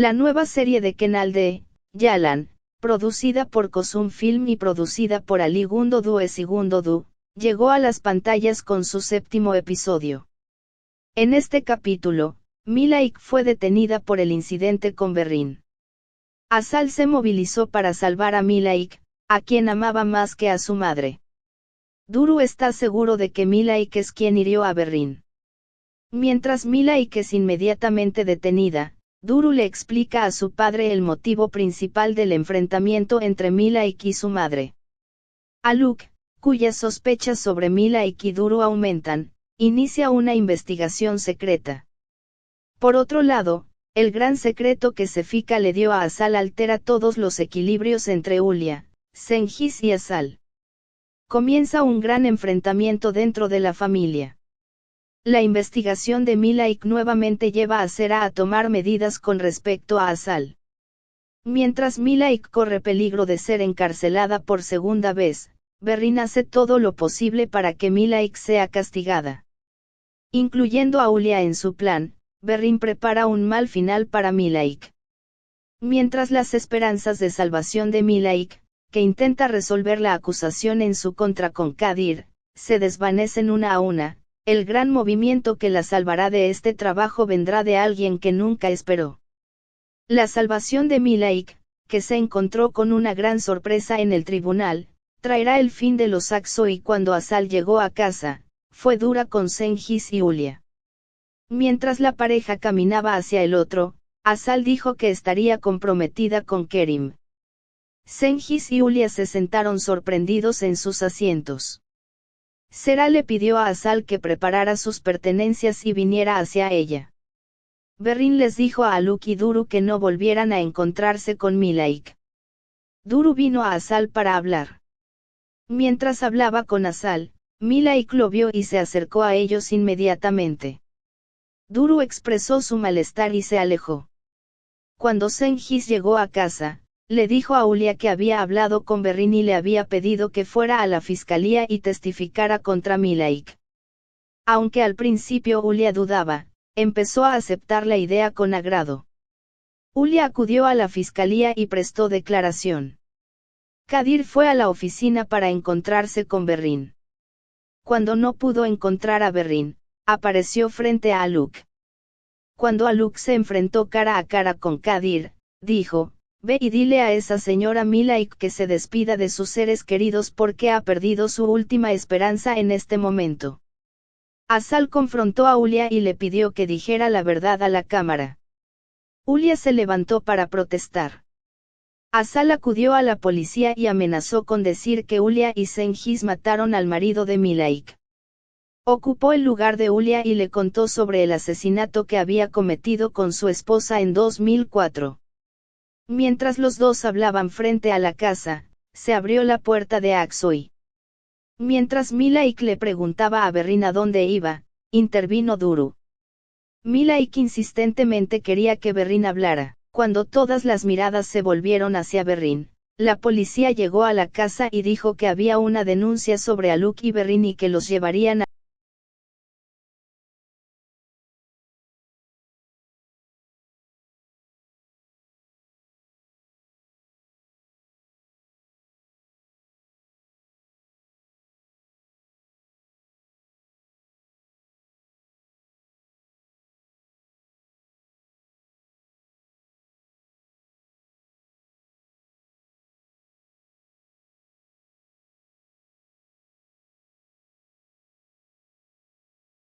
La nueva serie de Kenal de Yalan, producida por Kosum Film y producida por Ali Gundo Du Segundo Du, llegó a las pantallas con su séptimo episodio. En este capítulo, Milaik fue detenida por el incidente con Berrin. Asal se movilizó para salvar a Milaik, a quien amaba más que a su madre. Duru está seguro de que Milaik es quien hirió a Berrin. Mientras Milaik es inmediatamente detenida, Duru le explica a su padre el motivo principal del enfrentamiento entre Milaik y su madre. Aluk, cuyas sospechas sobre Milaik y Duru aumentan, inicia una investigación secreta. Por otro lado, el gran secreto que Sefika le dio a Asal altera todos los equilibrios entre Ulia, Senjis y Asal. Comienza un gran enfrentamiento dentro de la familia. La investigación de Milaik nuevamente lleva a Sera a tomar medidas con respecto a Asal. Mientras Milaik corre peligro de ser encarcelada por segunda vez, Berrin hace todo lo posible para que Milaik sea castigada. Incluyendo a Ulia en su plan, Berrin prepara un mal final para Milaik. Mientras las esperanzas de salvación de Milaik, que intenta resolver la acusación en su contra con Kadir, se desvanecen una a una, el gran movimiento que la salvará de este trabajo vendrá de alguien que nunca esperó. La salvación de Milaik, que se encontró con una gran sorpresa en el tribunal, traerá el fin de los Saxo y cuando Asal llegó a casa, fue dura con Senjis y Ulia. Mientras la pareja caminaba hacia el otro, Asal dijo que estaría comprometida con Kerim. Senjis y Ulia se sentaron sorprendidos en sus asientos. Sera le pidió a Asal que preparara sus pertenencias y viniera hacia ella. Berrin les dijo a Aluk y Duru que no volvieran a encontrarse con Milaik. Duru vino a Asal para hablar. Mientras hablaba con Asal, Milaik lo vio y se acercó a ellos inmediatamente. Duru expresó su malestar y se alejó. Cuando Senjis llegó a casa, le dijo a Ulia que había hablado con Berrin y le había pedido que fuera a la fiscalía y testificara contra Milaik. Aunque al principio Ulia dudaba, empezó a aceptar la idea con agrado. Ulia acudió a la fiscalía y prestó declaración. Kadir fue a la oficina para encontrarse con Berrin. Cuando no pudo encontrar a Berrin, apareció frente a Aluk. Cuando Aluk se enfrentó cara a cara con Kadir, dijo, Ve y dile a esa señora Milaik que se despida de sus seres queridos porque ha perdido su última esperanza en este momento. Asal confrontó a Ulia y le pidió que dijera la verdad a la cámara. Ulia se levantó para protestar. Asal acudió a la policía y amenazó con decir que Ulia y Senjis mataron al marido de Milaik. Ocupó el lugar de Ulia y le contó sobre el asesinato que había cometido con su esposa en 2004. Mientras los dos hablaban frente a la casa, se abrió la puerta de Axoy. Mientras Milaik le preguntaba a Berrin a dónde iba, intervino Duru. Milaik insistentemente quería que Berrin hablara. Cuando todas las miradas se volvieron hacia Berrin, la policía llegó a la casa y dijo que había una denuncia sobre Aluk y Berrin y que los llevarían a